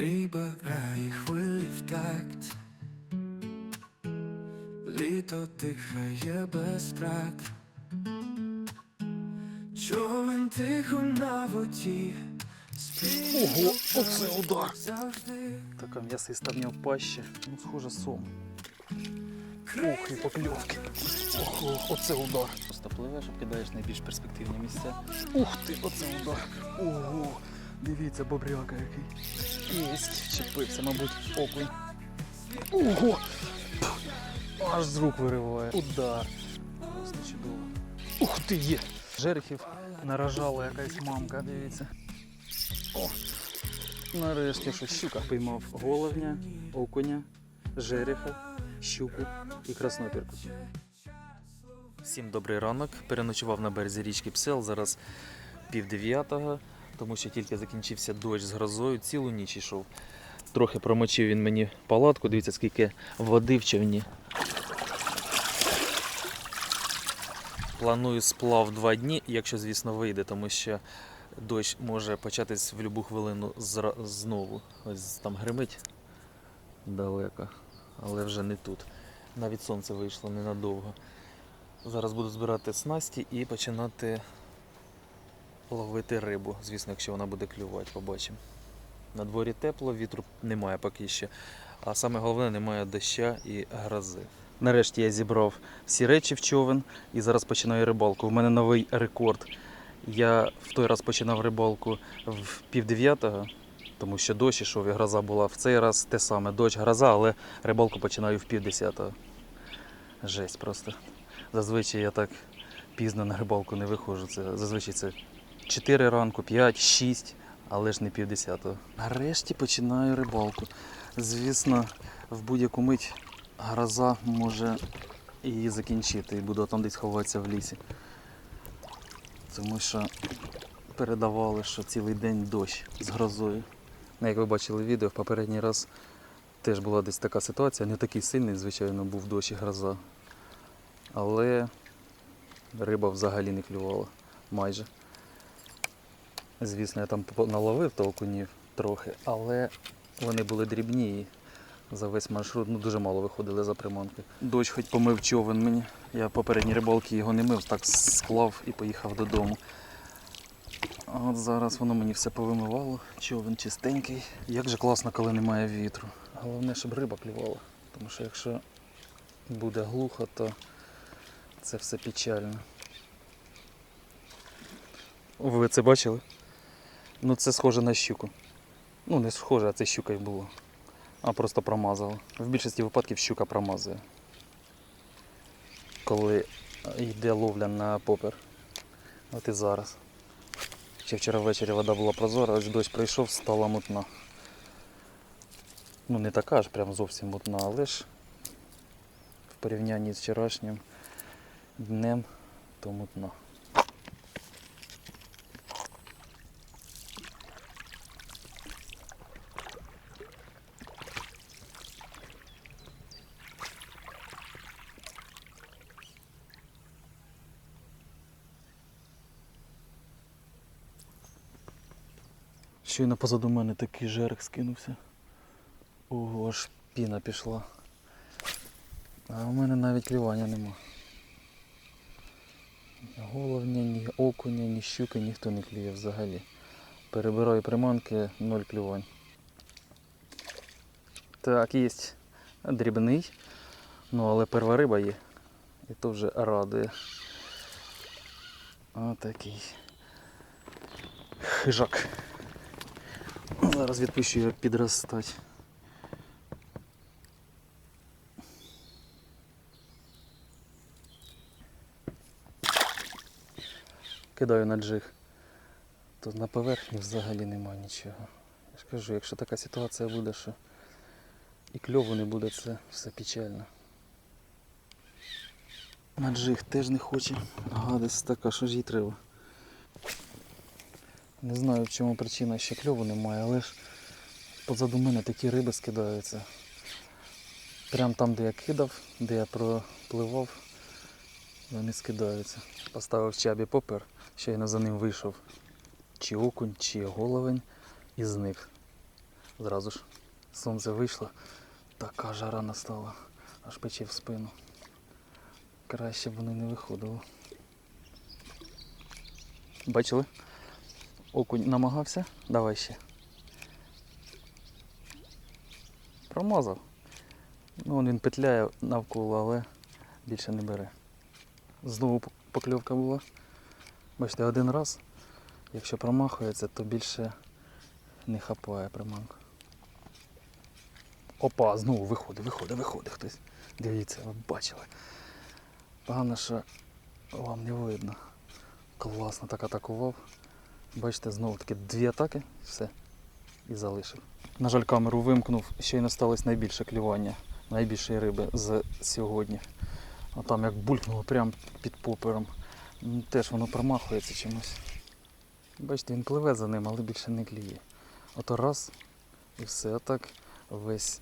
Риба грає хвилі в такт, літо дихає без тракт. Човен тихо на воді, Ого, оце удар. Така м'ясиста в нього паща. Ну, схоже, сом. Ох, і покльовки. Ого, оце удар. Просто пливеш, обкидаєш найбільш перспективні місця. Ух ти, оце удар. Ого, дивіться, бобряка який. Єсть, чепився, мабуть, окунь. Ого! Аж з рук вириває. Удар. Просто чудово. Ух ти є! Жерехів наражала якась мамка, дивіться. О, Нарешті що щука піймав головня, окуня, жереха, щуку і краснопірку. Всім добрий ранок. Переночував на березі річки Псел. Зараз пів дев'ятого, тому що тільки закінчився дощ з грозою, цілу ніч йшов. Трохи промочив він мені палатку, дивіться, скільки води в човні. Планую сплав два дні, якщо, звісно, вийде, тому що дощ може початись в будь-яку хвилину знову. Ось там гримить далеко, але вже не тут. Навіть сонце вийшло ненадовго. Зараз буду збирати снасті і починати ловити рибу. Звісно, якщо вона буде клювати, побачимо. На дворі тепло, вітру немає поки що. А саме головне, немає доща і грози. Нарешті я зібрав всі речі в човен і зараз починаю рибалку. У мене новий рекорд. Я в той раз починав рибалку в пів тому що дощ ішов і гроза була. В цей раз те саме дощ, гроза, але рибалку починаю в пів десятого. Жесть просто. Зазвичай я так пізно на рибалку не виходжу. Це зазвичай це 4 ранку, 5, 6, але ж не пів десятого. Нарешті починаю рибалку. Звісно, в будь-яку мить гроза може її закінчити і буду там десь ховатися в лісі. Тому що передавали, що цілий день дощ з грозою. Ну, Як ви бачили відео, в попередній раз теж була десь така ситуація, не такий сильний, звичайно, був дощ і гроза. Але риба взагалі не клювала майже. Звісно, я там наловив толкунів трохи, але вони були дрібні і за весь маршрут ну, дуже мало виходили за приманки. Дощ хоч помив човен мені. Я попередній рибалки його не мив, так склав і поїхав додому. А от зараз воно мені все повимивало, човен чистенький. Як же класно, коли немає вітру. Головне, щоб риба клювала. Тому що якщо буде глухо, то це все печально. Ви це бачили? Ну це схоже на щуку. Ну не схоже, а це щука й було. А просто промазала. В більшості випадків щука промазує. Коли йде ловля на попер. От і зараз. Ще вчора ввечері вода була прозора, ось дощ прийшов, стала мутна. Ну не така ж прям зовсім мутна, але ж в порівнянні з вчорашнім днем то мутна. Щойно позаду мене такий жерех скинувся. Ого, аж піна пішла. А у мене навіть клювання нема. Ні головня, ні окуня, ні щуки ніхто не клює взагалі. Перебираю приманки, ноль клювань. Так, є дрібний, ну але перва риба є. І то вже радує. Отакий. Хижак. Зараз відпущу його підростати. Кидаю на джиг. Тут на поверхні взагалі нема нічого. Я ж кажу, якщо така ситуація буде, що і кльову не буде, це все печально. На джиг теж не хоче. Гадость така, що ж їй треба. Не знаю в чому причина, ще кльову немає, але ж позаду мене такі риби скидаються. Прям там, де я кидав, де я пропливав, вони скидаються. Поставив чабі попер, щойно за ним вийшов чи окунь, чи головень і зник. Зразу ж сонце вийшло, така жара настала, аж пече в спину. Краще б вони не виходили. Бачили? Окунь намагався? Давай ще. Промазав. Ну, він петляє навколо, але більше не бере. Знову покльовка була. Бачите, один раз, якщо промахується, то більше не хапає приманку. Опа, знову виходить, виходить, виходить хтось. Дивіться, ви бачили. Погано, що вам не видно. Класно так атакував. Бачите, знову таки дві атаки, все. І залишив. На жаль, камеру вимкнув, щойно сталося найбільше клювання, найбільшої риби з сьогодні. А там як булькнуло прямо під попером. Теж воно промахується чимось. Бачите, він пливе за ним, але більше не клює. Ото раз і все, так весь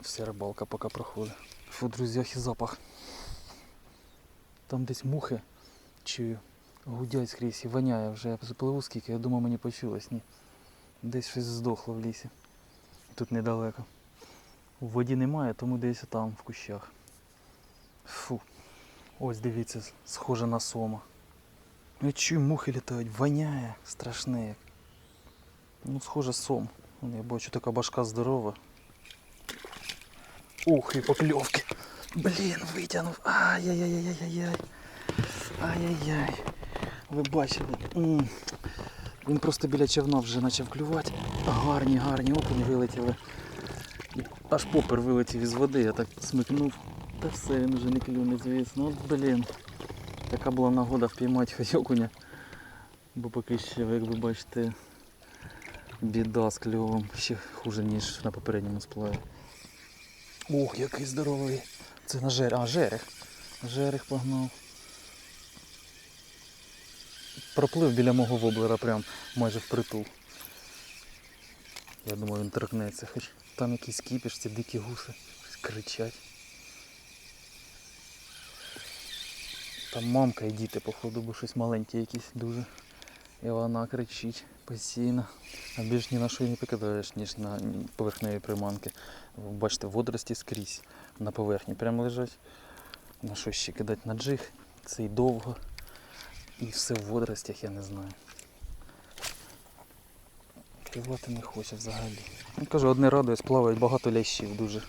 вся рибалка поки проходить. Фу, друзі, ах і запах. Там десь мухи чую. Гудять скрізь і воняє вже. Я запливу скільки, я думав мені почулось. Ні. Десь щось здохло в лісі. Тут недалеко. У воді немає, тому десь там, в кущах. Фу. Ось дивіться, схоже на сома. Я чую, мухи літають, воняє, страшне як. Ну, схоже, сом. Я бачу, така башка здорова. Ух, і покльовки. Блін, витягнув. Ай-яй-яй-яй-яй-яй. Ай-яй-яй. Ви бачили. Він просто біля човна вже почав клювати. Гарні, гарні окуні вилетіли. Аж попер вилетів із води, я так смикнув. Та все, він вже не клюне, звісно. От блін. Така була нагода впіймати хоч окуня. Бо поки ще, як ви бачите, біда з кльовом ще хуже, ніж на попередньому сплаві. Ох, який здоровий. Це на жерех. А, жерех. Жерех погнав. Проплив біля мого воблера прям майже впритул. Я думаю, він торкнеться, хоч там якісь кіпіш, ці дикі гуси, кричать. Там мамка і діти, походу, бо щось маленьке якісь дуже. І вона кричить постійно. А більш ні на що й не покидаєш, ніж на поверхневі приманки. Бачите, водорості скрізь на поверхні прямо лежать. На що ще кидати на джиг, це і довго. І все в водоростях, я не знаю. Клювати не хоче взагалі. Ну, кажу, одне радує, плавають багато лящів дуже.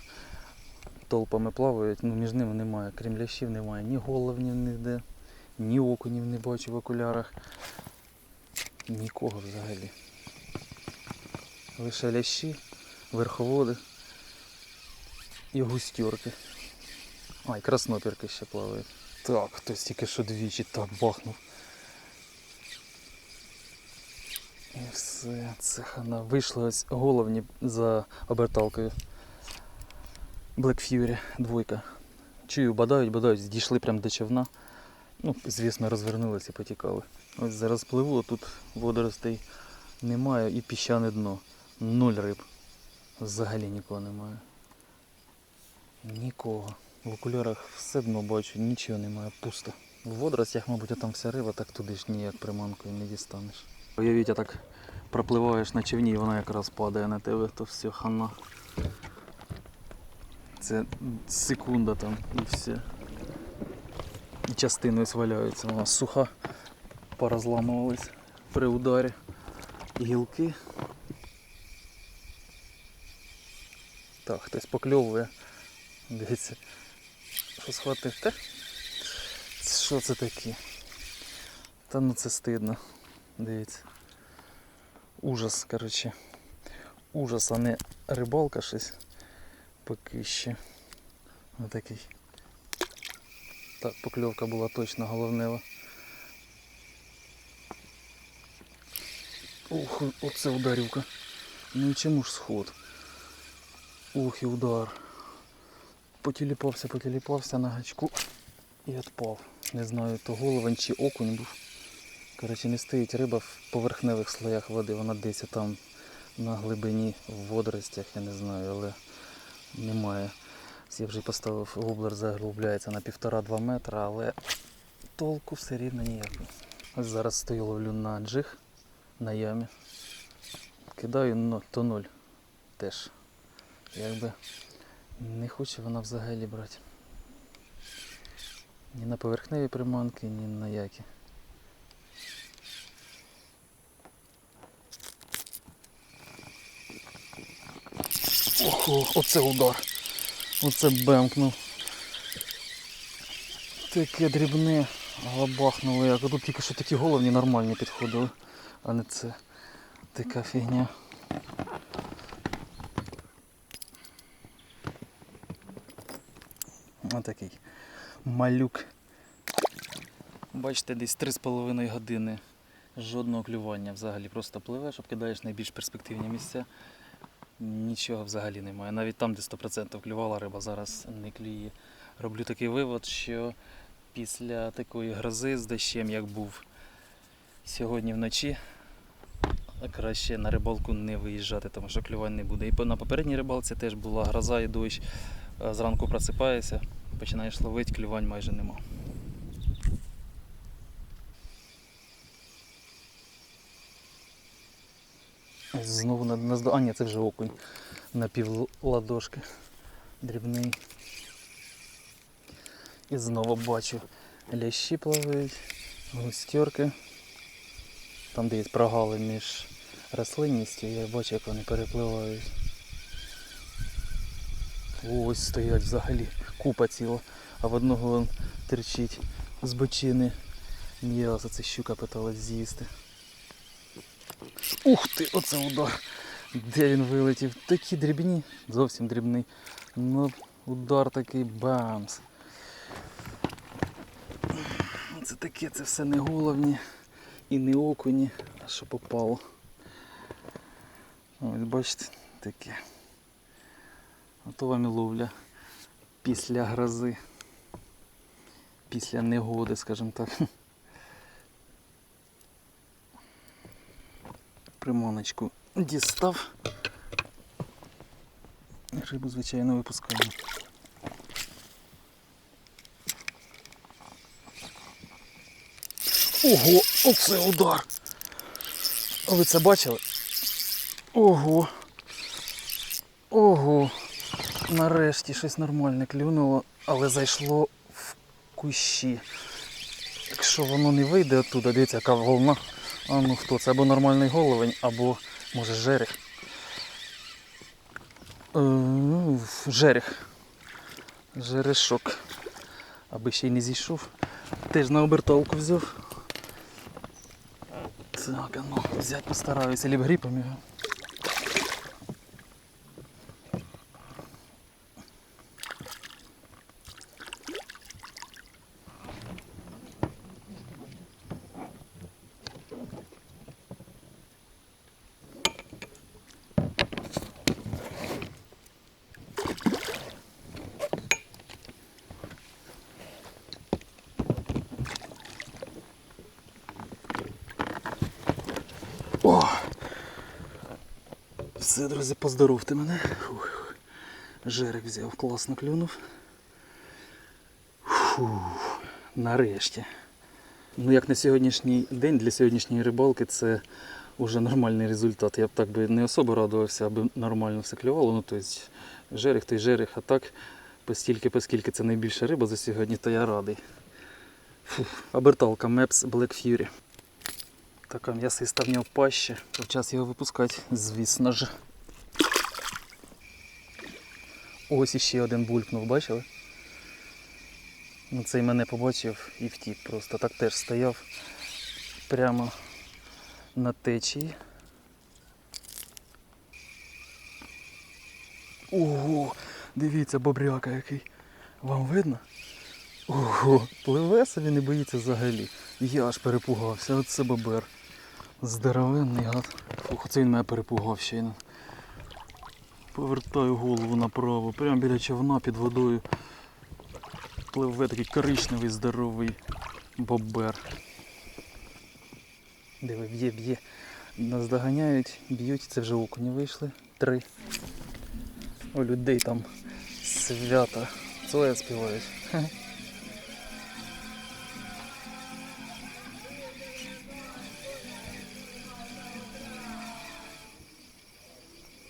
Толпами плавають, ну між ними немає. Крім лящів немає ні головнів ніде, ні окунів не бачу в окулярах. Нікого взагалі. Лише лящі, верховоди і густьорки. А, і краснопірки ще плавають. Так, хтось тільки що двічі так бахнув. І все, це хана. Вийшли ось головні за оберталкою. Black Fury, двойка. Чую, бадають, бадають, дійшли прямо до човна. Ну, звісно, розвернулися і потікали. Ось зараз пливу, тут водоростей немає і піщане дно. Нуль риб. Взагалі нікого немає. Нікого. В окулярах все дно бачу, нічого немає, пусто. В водоростях, мабуть, там вся риба, так туди ж ніяк приманкою не дістанеш. Уявіть, а так пропливаєш на човні і вона якраз падає на тебе, то все хана. Це секунда там і все. І частини ось валяються. Вона суха, порозламувались при ударі. Гілки. Так, хтось покльовує. Дивіться. Що схватив? Та? Що це таке? Та ну це стидно. Дивіться. Ужас, коротше. Ужас, а не рибалка щось. Поки ще. Отакий. Так, покльовка була точно головнева. Ух, оце ударівка. Ну і чому ж сход? Ух, і удар. Потіліпався, потіліпався на гачку і відпав. Не знаю, то головень чи окунь був. Коротше, не стоїть риба в поверхневих слоях води, вона десь там на глибині в водоростях, я не знаю, але немає. Я вже поставив воблер заглубляється на 1,5-2 метра, але толку все рівно ніякого. Зараз стою ловлю на джиг на ямі. Кидаю но, то ноль. теж. Якби не хоче вона взагалі брати. Ні на поверхневі приманки, ні на які. Ого, оце удар. Оце бемкнув. Таке дрібне, глобахнуло як. Тут тільки що такі головні нормальні підходили, а не це. Така фігня. Отакий малюк. Бачите, десь 3,5 години. Жодного клювання взагалі. Просто пливеш, обкидаєш найбільш перспективні місця. Нічого взагалі немає. Навіть там, де 100% клювала риба, зараз не клює. Роблю такий вивод, що після такої грози з дощем, як був сьогодні вночі, краще на рибалку не виїжджати, тому що клювань не буде. І на попередній рибалці теж була гроза і дощ. Е, Зранку просипаєшся, починаєш ловити, клювань майже нема. Знову на, на А, ні, це вже окунь на пів ладошки. Дрібний. І знову бачу лящі плавають, густерки. Там де є прогали між рослинністю, я бачу, як вони перепливають. Ось стоять взагалі купа ціла, а в одного терчить з бочини м'ясо, це щука питалась з'їсти. Ух ти, оце удар! Де він вилетів? Такі дрібні, зовсім дрібний. Ну, удар такий бамс. Це таке, це все не головні і не окуні, а що попало. Ось бачите, таке. Ото вам і ловля після грози, після негоди, скажімо так. Приманочку дістав. Рибу, звичайно, випускаємо. Ого, оце удар! Ви це бачили? Ого. Ого. Нарешті щось нормальне клюнуло, але зайшло в кущі. Якщо воно не вийде оттуда, дивіться, яка волна. А ну хто це? Або нормальний головень, або може жерех. Ну, Жерех. Жерешок. Аби ще й не зійшов. Теж на оберталку взяв. Так, а ну, взяти постараюся, ліп гріпом його. Все, друзі, поздоровте мене. Фух. Жерех взяв, класно клюнув. Фух. Нарешті. Ну як на сьогоднішній день для сьогоднішньої рибалки це вже нормальний результат. Я б так би не особо радувався, аби нормально все клювало. Ну, тобто жерех той жерех, а так, постільки, поскільки це найбільша риба за сьогодні, то я радий. Фух. Оберталка Maps Black Fury. Така м'ясиста в нього паща. Час його випускати, звісно ж. Ось іще один булькнув, бачили? Ну, Цей мене побачив і втік просто. Так теж стояв прямо на течії. Ого! Дивіться, бобряка який. Вам видно? Ого, пливе собі не боїться взагалі. Я аж перепугався, оце бобер. Здоровенний гад. Фух, оце він мене перепугав щойно. Повертаю голову направо, прямо біля човна під водою. Пливе такий коричневий здоровий бобер. Диви, б'є, б'є. Нас доганяють, б'ють, це вже окуні вийшли. Три. У людей там свято. Своє співають.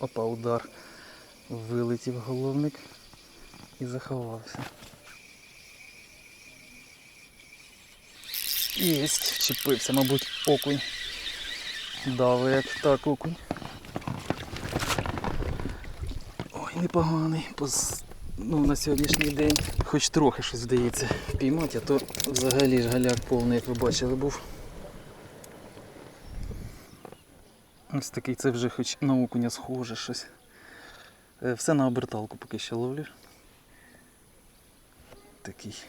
Опа, удар. Вилетів головник і заховався. Єсть, чіпився, мабуть, окунь. Дали як так окунь. Ой, непоганий. Пос... Ну, на сьогоднішній день хоч трохи щось вдається впіймати, а то взагалі ж галяк повний, як ви бачили, був. Ось такий це вже хоч на окуня схоже щось. Е, Все на оберталку поки що ловлю. Такий.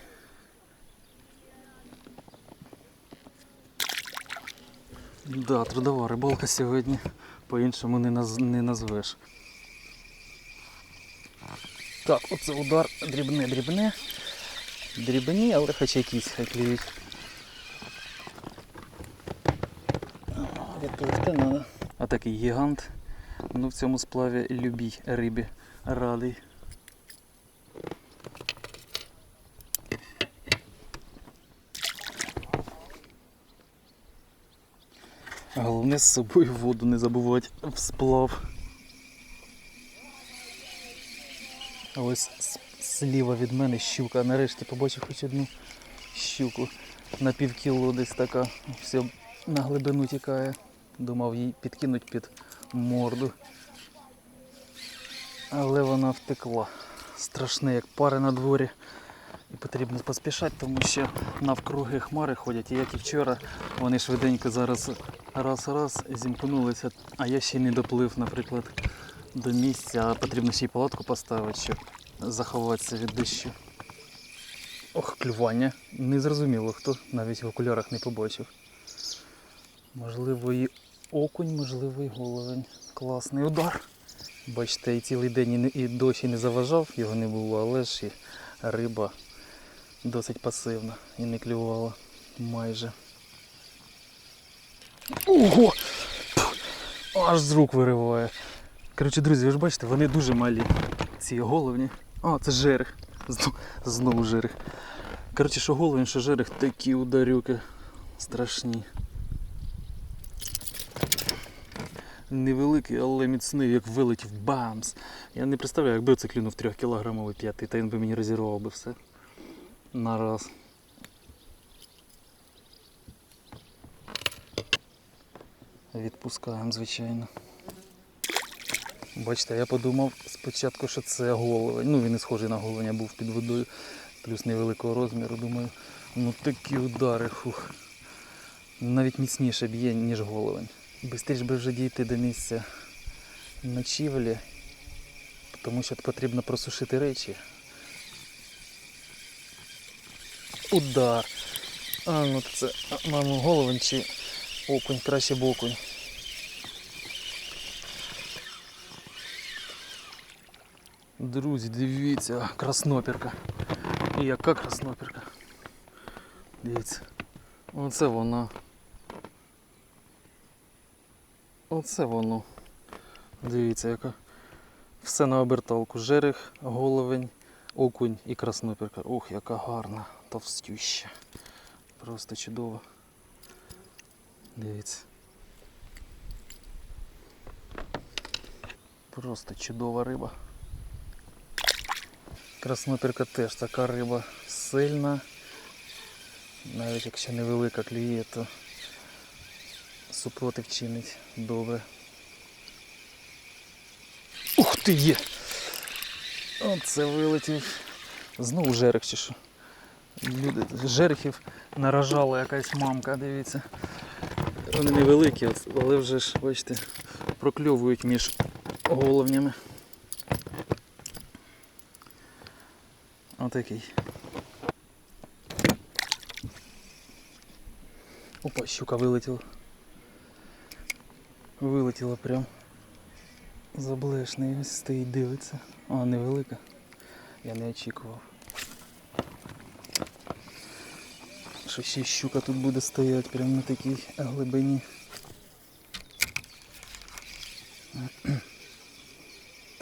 Да, трудова рибалка сьогодні. По-іншому не, наз... не назвеш. Так, оце удар дрібне, дрібне. Дрібні, але хоч якісь хай клюють. Відпливти треба. Такий гігант. Ну в цьому сплаві любій рибі радий. Головне з собою воду не забувати в сплав. Ось с- зліва від мене щука. Нарешті побачив хоч одну щуку. На півкіло десь така. Все на глибину тікає. Думав їй підкинуть під морду. Але вона втекла. Страшне, як пари на дворі. І потрібно поспішати, тому що навкруги хмари ходять. І як і вчора, вони швиденько зараз раз-раз зімкнулися, а я ще й не доплив, наприклад, до місця, а потрібно ще й палатку поставити, щоб заховатися від дощу. Ох, клювання. Не зрозуміло, хто навіть в окулярах не побачив. Можливо, і окунь, можливо, і головень. Класний удар. Бачите, і цілий день і, дощ не заважав, його не було, але ж і риба досить пасивна і не клювала майже. Ого! Аж з рук вириває. Коротше, друзі, ви ж бачите, вони дуже малі. Ці головні. А, це жерех. Знову, жерех. Коротше, що головень, що жерех, такі ударюки страшні. Невеликий, але міцний, як вилетів бамс. Я не представляю, якби це клюнув 3 кілограмовий п'ятий, та він би мені розірвав би все. На раз. Відпускаємо, звичайно. Бачите, я подумав спочатку, що це головень. Ну він не схожий на головня, був під водою, плюс невеликого розміру. Думаю, ну такі удари, фух. Навіть міцніше б'є, ніж головень. Бистріш би вже дійти до місця ночівлі, тому що потрібно просушити речі. Удар. А, ну це, мамо, головень чи окунь, краще б окунь. Друзі, дивіться, красноперка. І яка красноперка. Дивіться. Оце вона. Оце воно. Дивіться, яка. Все на оберталку. Жерех, головень, окунь і красноперка. Ох, яка гарна, товстюща. Просто чудово. Дивіться. Просто чудова риба. Красноперка теж така риба сильна. Навіть якщо невелика клює, то супротив чинить добре. Ух ти є! Оце вилетів. Знову жерех чи що. Люди, жерехів наражала якась мамка, дивіться. Вони невеликі, але вже ж, бачите, прокльовують між головнями. Отакий. Опа, щука вилетіла. Вилетіла прям. Заблешний ось стоїть, дивиться. А, невелика. Я не очікував. Що ще щука тут буде стояти прямо на такій глибині.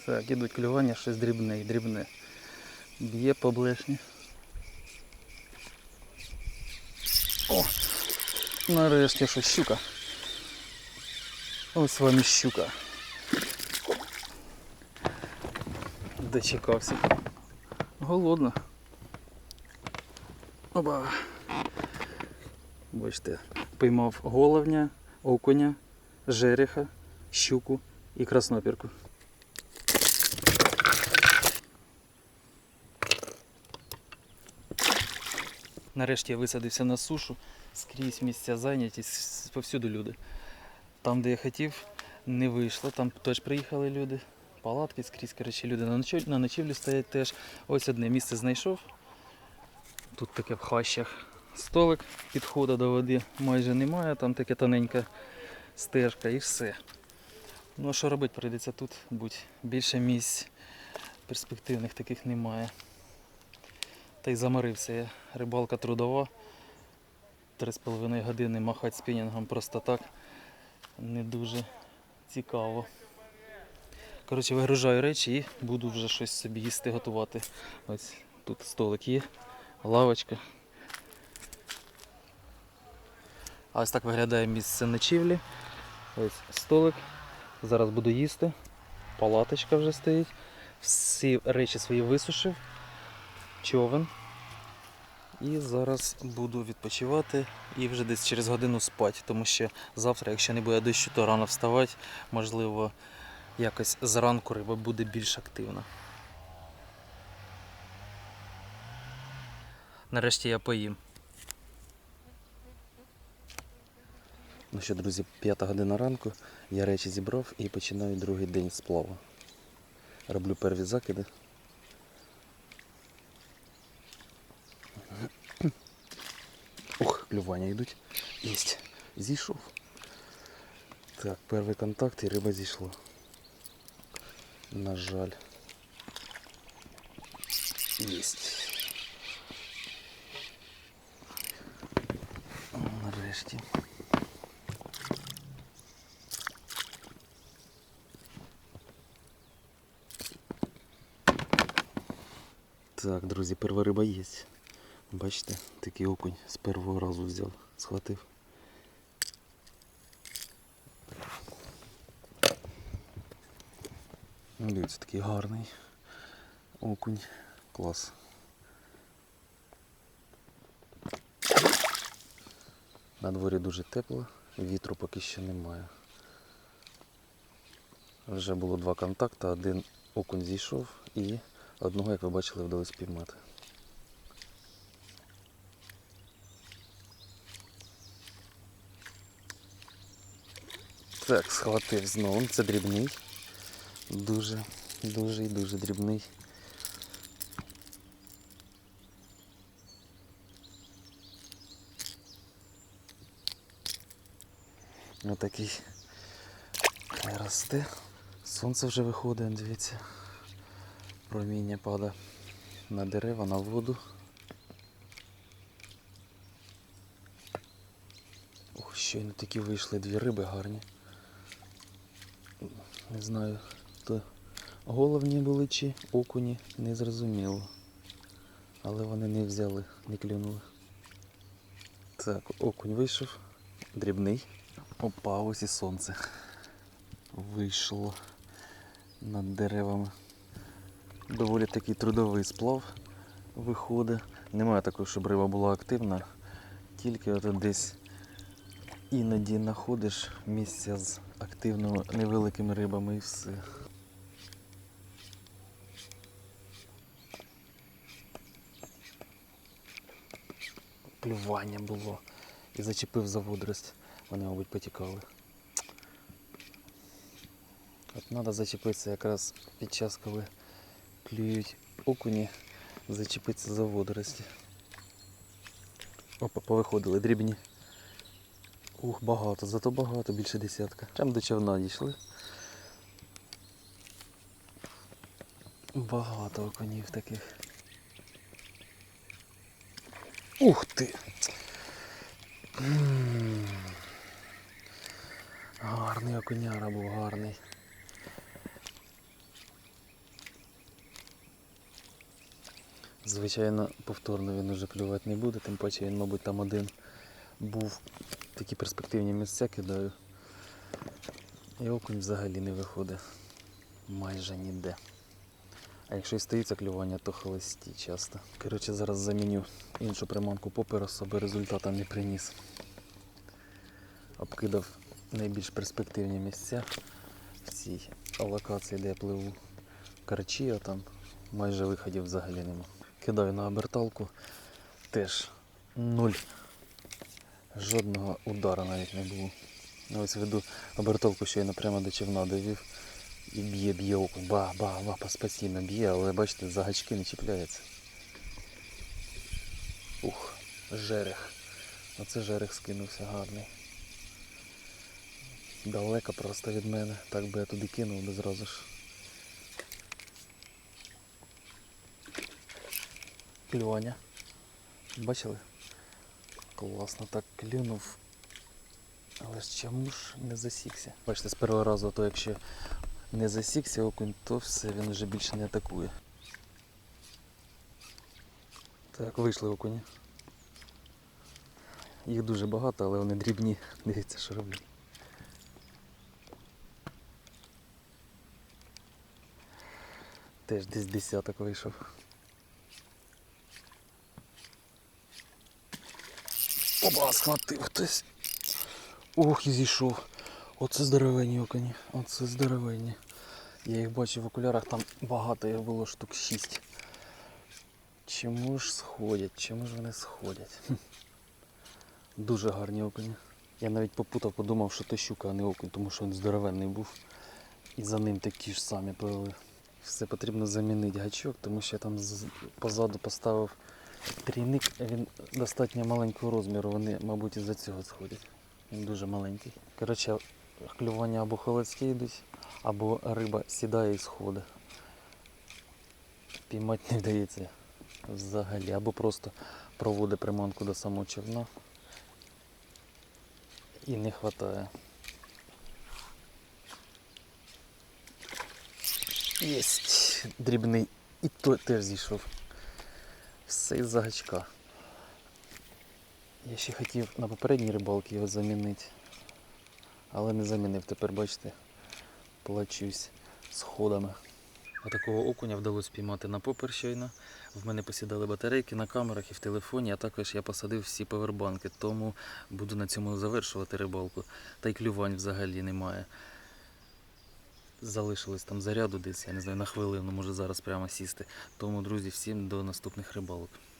Так, ідуть клювання, щось дрібне і дрібне. Б'є по блешні. О! Нарешті що щука. Ось вам і щука. Дочекався. Голодно. Оба. Бачите, поймав головня, окуня, жереха, щуку і краснопірку. Нарешті я висадився на сушу, скрізь місця зайняті, повсюди люди. Там, де я хотів, не вийшло, там теж приїхали люди. Палатки скрізь, коротше, люди на, ночівлю стоять теж. Ось одне місце знайшов. Тут таке в хащах столик, підходу до води майже немає, там таке тоненька стежка і все. Ну а що робити, прийдеться тут будь. Більше місць перспективних таких немає. Та й заморився я. Рибалка трудова. Три з половиною години махати спінінгом просто так не дуже цікаво. Коротше, вигружаю речі і буду вже щось собі їсти готувати. Ось тут столик є, лавочка. А ось так виглядає місце ночівлі. Ось столик. Зараз буду їсти. Палаточка вже стоїть. Всі речі свої висушив. Човен. І зараз буду відпочивати і вже десь через годину спати, тому що завтра, якщо не буде дощу, то рано вставати, можливо, якось зранку риба буде більш активна. Нарешті я поїм. Ну що, друзі, п'ята година ранку, я речі зібрав і починаю другий день сплаву. Роблю перві закиди. клювання йдуть. Єсть. Зійшов. Так, перший контакт і риба зійшла. На жаль. Єсть. Нарешті. Так, друзі, перша риба є. Бачите, такий окунь з першого разу взяв, схватив. Ну, Дивіться, такий гарний окунь. Клас. На дворі дуже тепло, вітру поки що немає. Вже було два контакти, один окунь зійшов і одного, як ви бачили, вдалося піймати. Так, схватив знову. Це дрібний. Дуже, дуже і дуже дрібний. Отакий росте. Сонце вже виходить, дивіться. Проміння падає на дерева, на воду. Ох, щойно такі вийшли дві риби гарні. Не знаю, то головні були чи окуні, не зрозуміло. Але вони не взяли, не клюнули. Так, окунь вийшов, дрібний. Опа, ось і сонце. Вийшло над деревами. Доволі такий трудовий сплав виходить. Немає такого, щоб риба була активна, тільки от десь іноді знаходиш місця з активними невеликими рибами і все. Клювання було. І зачепив за водорость. Вони, мабуть, потікали. От треба зачепитися якраз під час, коли клюють окуні, зачепитися за водорості. Опа, повиходили дрібні. Ух, багато, зато багато, більше десятка. Прям до човна дійшли. Багато окунів таких. Ух ти! Гарний окуняра був гарний. Звичайно, повторно він уже клювати не буде, тим паче він, мабуть, там один був. Такі перспективні місця кидаю. І окунь взагалі не виходить. Майже ніде. А якщо і стається клювання, то холості часто. Коротше, зараз заміню іншу приманку поперос, аби результата не приніс. Обкидав найбільш перспективні місця в цій локації, де я пливу. Карчі, а там майже виходів взагалі нема. Кидаю на оберталку. Теж нуль. Жодного удара навіть не було. Ну, Ось веду обертовку щойно прямо до човна довів. І б'є, б'є окунь. Ба, ба, ба, постійно б'є, але бачите, за гачки не чіпляється. Ух, жерех. Оце жерех скинувся гарний. Далеко просто від мене. Так би я туди кинув би зразу ж. Клювання. Бачили? Класно так клюнув. Але ж чому ж не засікся? Бачите, з першого разу, то якщо не засікся окунь, то все, він вже більше не атакує. Так, вийшли окуні. Їх дуже багато, але вони дрібні. Дивіться, що роблять. Теж десь десяток вийшов. Оба, схватив хтось. Ох, і зійшов. Оце здоровенні окуні. Оце здоровенні. Я їх бачив в окулярах, там багато їх було штук 6. Чому ж сходять? Чому ж вони сходять? Дуже гарні окуні. Я навіть попутав, подумав, що то щука, а не окунь, тому що він здоровенний був. І за ним такі ж самі пливли. Все потрібно замінити гачок, тому що я там позаду поставив трійник, він достатньо маленького розміру, вони, мабуть, із-за цього сходять. Він дуже маленький. Коротше, клювання або холодські йдуть, або риба сідає і сходить. Піймати не вдається взагалі, або просто проводить приманку до самого човна і не вистачає. Єсть дрібний і той теж зійшов. Все із-за гачка. Я ще хотів на попередній рибалці його замінити, але не замінив. Тепер бачите, плачусь сходами. Отакого окуня вдалося піймати на попер щойно. В мене посідали батарейки на камерах і в телефоні, а також я посадив всі повербанки, тому буду на цьому завершувати рибалку. Та й клювань взагалі немає. Залишилось там заряду десь, я не знаю, на хвилину, може зараз прямо сісти. Тому, друзі, всім до наступних рибалок.